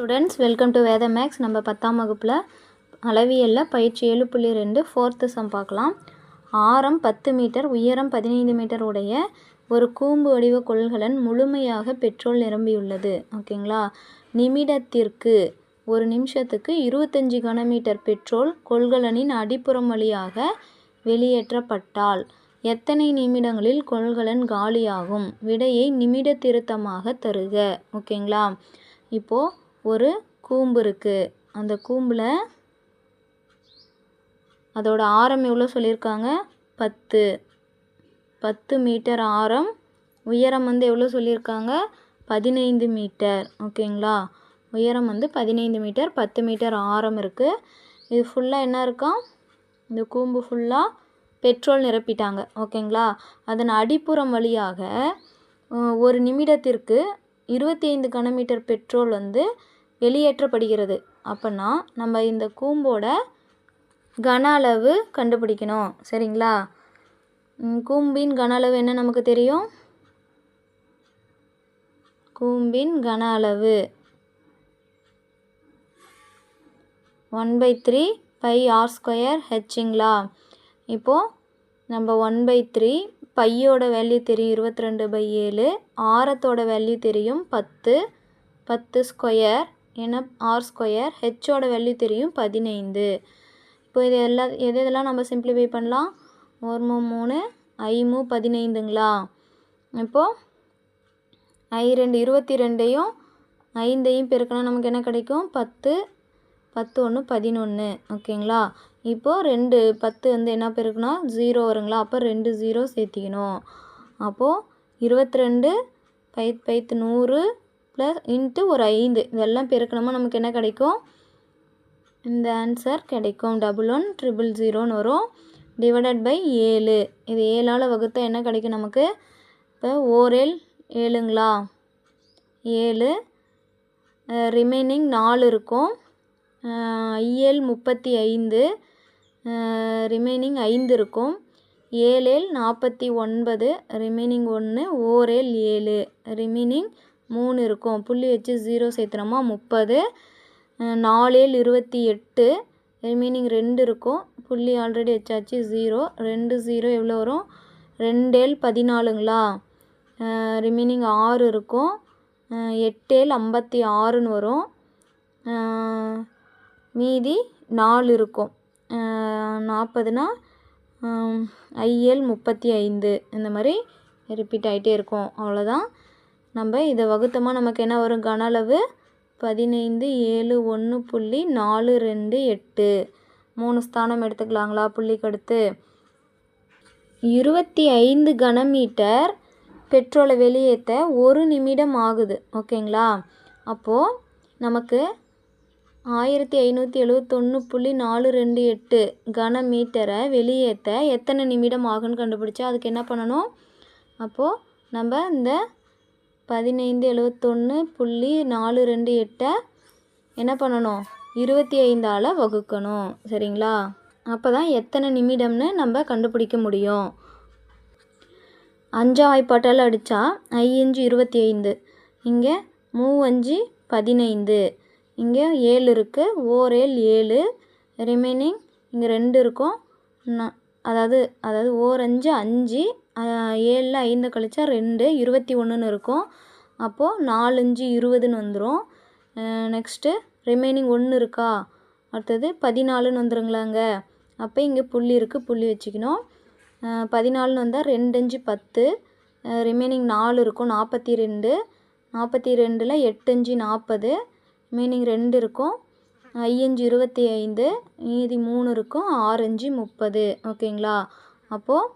Students welcome to Vedha maths நம்ம பத்தாம் வகுப்பில் அளவியலில் பயிற்சி ஏழு புள்ளி ரெண்டு ஃபோர்த்து சம் பார்க்கலாம். ஆரம் பத்து மீட்டர் உயரம் பதினைந்து மீட்டர் உடைய ஒரு கூம்பு வடிவ கொள்கலன் முழுமையாக பெட்ரோல் நிரம்பியுள்ளது. ஓகேங்களா? நிமிடத்திற்கு ஒரு நிமிஷத்துக்கு இருபத்தஞ்சி கனமீட்டர் பெட்ரோல் கொள்கலனின் அடிப்புறம் வழியாக வெளியேற்றப்பட்டால் எத்தனை நிமிடங்களில் கொள்கலன் காலியாகும்? விடையை நிமிட திருத்தமாக தருக. ஓகேங்களா? இப்போது ஒரு கூம்பு இருக்குது அந்த கூம்பில் அதோட ஆரம் எவ்வளோ சொல்லியிருக்காங்க பத்து. பத்து மீட்டர் ஆரம். உயரம் வந்து எவ்வளோ சொல்லியிருக்காங்க பதினைந்து மீட்டர். ஓகேங்களா? உயரம் வந்து பதினைந்து மீட்டர் பத்து மீட்டர் ஆரம் இருக்குது இது ஃபுல்லாக என்ன இருக்கா இந்த கூம்பு ஃபுல்லாக பெட்ரோல் நிரப்பிட்டாங்க. ஓகேங்களா? அதன் அடிப்புறம் வழியாக ஒரு நிமிடத்திற்கு இருபத்தி ஐந்து கனமீட்டர் பெட்ரோல் வந்து வெளியேற்றப்படுகிறது. அப்போனா நம்ம இந்த கூம்போட கன அளவு கண்டுபிடிக்கணும். சரிங்களா? கூம்பின் கன அளவு என்ன நமக்கு தெரியும்? கூம்பின் கன அளவு one by three pi r square ஹெச்சுங்களா? இப்போது நம்ம ஒன் பை த்ரீ பையோட வேல்யூ தெரியும் இருபத்தி ரெண்டு பை ஏழு ஆரத்தோட வேல்யூ தெரியும் பத்து பத்து ஸ்கொயர் ஏன்னா ஆர் ஸ்கொயர் ஹெச்சோட வேல்யூ தெரியும் பதினைந்து. இப்போ இது எல்லா எது இதெல்லாம் நம்ம சிம்பிளிஃபை பண்ணலாம்? ஒரு மூணு ஐமு பதினைந்துங்களா? இப்போது ஐ ரெண்டு இருபத்தி ரெண்டையும் ஐந்தையும் பெருக்கணும் நமக்கு என்ன கிடைக்கும்? பத்து பத்து ஒன்று பதினொன்று ஓகேங்களா? இப்போது ரெண்டு பத்து வந்து என்ன பெருக்குனா? ஜீரோ வருங்களா? அப்போ ரெண்டு ஜீரோ சேர்த்திக்கணும். அப்போது இருபத்தி ரெண்டு பைத் பைத்து நூறு ப்ளஸ் இன்ட்டு ஒரு ஐந்து. இதெல்லாம் பெருக்கணுமா? நமக்கு என்ன கிடைக்கும்? இந்த ஆன்சர் கிடைக்கும். டபுள் ஒன் ட்ரிபிள் ஜீரோன்னு வரும். டிவைடட் பை ஏழு. இது ஏழால் வகுத்தால் என்ன கிடைக்கும் நமக்கு? இப்போ ஓரேல் ஏழுங்களா? ஏழு. ரிமைனிங் நாலு இருக்கும். ஐஏல் முப்பத்தி ஐந்து. ரிமைனிங் ஐந்து இருக்கும். ஏழேல் நாற்பத்தி ஒன்பது. ரிமைனிங் ஒன்று ஓரேல் ஏழு. ரிமைனிங் மூணு இருக்கும். புள்ளி வச்சு ஜீரோ சேர்த்துனோமா? முப்பது. நாலேழு இருபத்தி எட்டு. ரிமைனிங் ரெண்டு இருக்கும். புள்ளி ஆல்ரெடி வச்சாச்சு ஜீரோ ரெண்டு ஜீரோ எவ்வளோ வரும்? ரெண்டேல் பதினாலுங்களா? ரிமைனிங் ஆறு இருக்கும். எட்டேல் ஐம்பத்தி ஆறுன்னு வரும். மீதி நாலு இருக்கும். நாற்பதுனா ஐஏல் முப்பத்தி ஐந்து. இந்த மாதிரி ரிப்பீட் ஆகிட்டே இருக்கும். அவ்வளோதான் நம்ம இதை வகுத்தமாக நமக்கு என்ன வரும்? கன அளவு பதினைந்து ஏழு ஒன்று புள்ளி நாலு ரெண்டு எட்டு. மூணு ஸ்தானம் எடுத்துக்கலாங்களா புள்ளிக்கு அடுத்து? இருபத்தி ஐந்து கனமீட்டர் பெட்ரோலை வெளியேற்ற ஒரு நிமிடம் ஆகுது. ஓகேங்களா? அப்போது நமக்கு ஆயிரத்தி ஐநூற்றி எழுவத்தொன்று புள்ளி நாலு ரெண்டு எட்டு கன மீட்டரை வெளியேற்ற எத்தனை நிமிடம் ஆகும்னு கண்டுபிடிச்சா அதுக்கு என்ன பண்ணணும்? அப்போது நம்ம இந்த பதினைந்து எழுவத்தொன்று புள்ளி நாலு ரெண்டு எட்டை என்ன பண்ணணும்? இருபத்தி ஐந்தால் வகுக்கணும். சரிங்களா? அப்போ தான் எத்தனை நிமிடம்னு நம்ம கண்டுபிடிக்க முடியும். அஞ்சாம் வாய்ப்பாட்டால் அடித்தா ஐயஞ்சு இருபத்தி ஐந்து. இங்கே மூவஞ்சு பதினைந்து. இங்கே ஏழு இருக்குது ஓரேல் ஏழு ரிமைனிங் இங்கே ரெண்டு இருக்கும். நான் அதாவது அதாவது ஓரஞ்சு அஞ்சு ஏழில் ஐந்து கழிச்சா ரெண்டு இருபத்தி ஒன்றுன்னு இருக்கும். அப்போது நாலஞ்சு இருபதுன்னு வந்துடும் நெக்ஸ்ட்டு ரிமைனிங் ஒன்று இருக்கா? அடுத்தது பதினாலுன்னு வந்துடுங்களாங்க அப்போ இங்கே புள்ளி இருக்குது புள்ளி வச்சுக்கணும். பதினாலுன்னு வந்தால் ரெண்டஞ்சு பத்து ரிமைனிங் நாலு இருக்கும் நாற்பத்தி ரெண்டு. நாற்பத்தி ரெண்டில் எட்டஞ்சு நாற்பது ரிமைனிங் ரெண்டு இருக்கும். ஐயஞ்சு இருபத்தி ஐந்து மீதி மூணு இருக்கும் ஆறஞ்சு முப்பது. ஓகேங்களா? அப்போது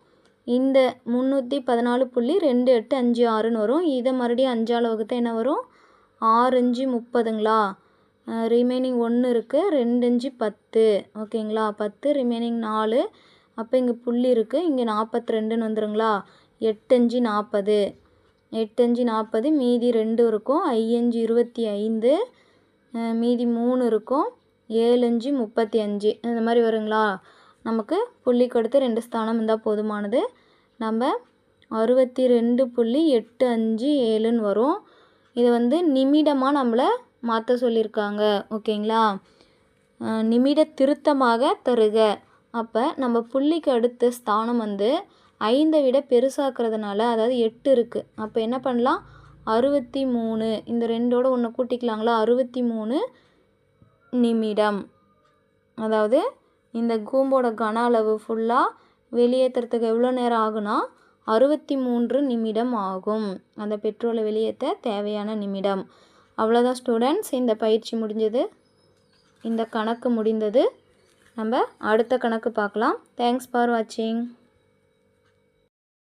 இந்த முந்நூற்றி பதினாலு புள்ளி ரெண்டு எட்டு அஞ்சு ஆறுன்னு வரும். இதை மறுபடியும் அஞ்சால் வகுத்தால் என்ன வரும்? ஆறஞ்சு முப்பதுங்களா? ரிமைனிங் ஒன்று இருக்குது ரெண்டஞ்சு பத்து. ஓகேங்களா? பத்து ரிமைனிங் நாலு. அப்போ இங்கே புள்ளி இருக்குது இங்கே நாற்பத்தி ரெண்டுன்னு வந்துருங்களா? எட்டஞ்சு நாற்பது எட்டஞ்சு நாற்பது மீதி ரெண்டு இருக்கும் ஐயஞ்சு இருபத்தி ஐந்து. மீதி மூணு இருக்கும். ஏழஞ்சு முப்பத்தி அஞ்சு. இந்த மாதிரி வருங்களா? நமக்கு புள்ளிக்கு கொடுத்து ரெண்டு ஸ்தானம் இருந்தால் போதுமானது. நம்ம அறுபத்தி ரெண்டு புள்ளி எட்டு அஞ்சு ஏழுன்னு வரும். இது வந்து நிமிடமாக நம்மளை மாற்ற சொல்லியிருக்காங்க. ஓகேங்களா? நிமிட திருத்தமாக தருக. அப்போ நம்ம புள்ளிக்கு அடுத்த ஸ்தானம் வந்து ஐந்தை விட பெருசாக்குறதுனால அதாவது எட்டு இருக்குது அப்போ என்ன பண்ணலாம்? அறுபத்தி மூணு. இந்த ரெண்டோட ஒன்று கூட்டிக்கலாங்களா? அறுபத்தி மூணு நிமிடம். அதாவது இந்த கூம்போட கன அளவு ஃபுல்லாக வெளியேற்றுறதுக்கு எவ்வளோ நேரம் ஆகுனா அறுபத்தி மூன்று நிமிடம் ஆகும். அந்த பெட்ரோலை வெளியேற்ற தேவையான நிமிடம். அவ்வளோதான் ஸ்டூடெண்ட்ஸ் இந்த பயிற்சி முடிஞ்சது. இந்த கணக்கு முடிந்தது. நம்ம அடுத்த கணக்கு பார்க்கலாம். தேங்க்ஸ் ஃபார் வாட்சிங்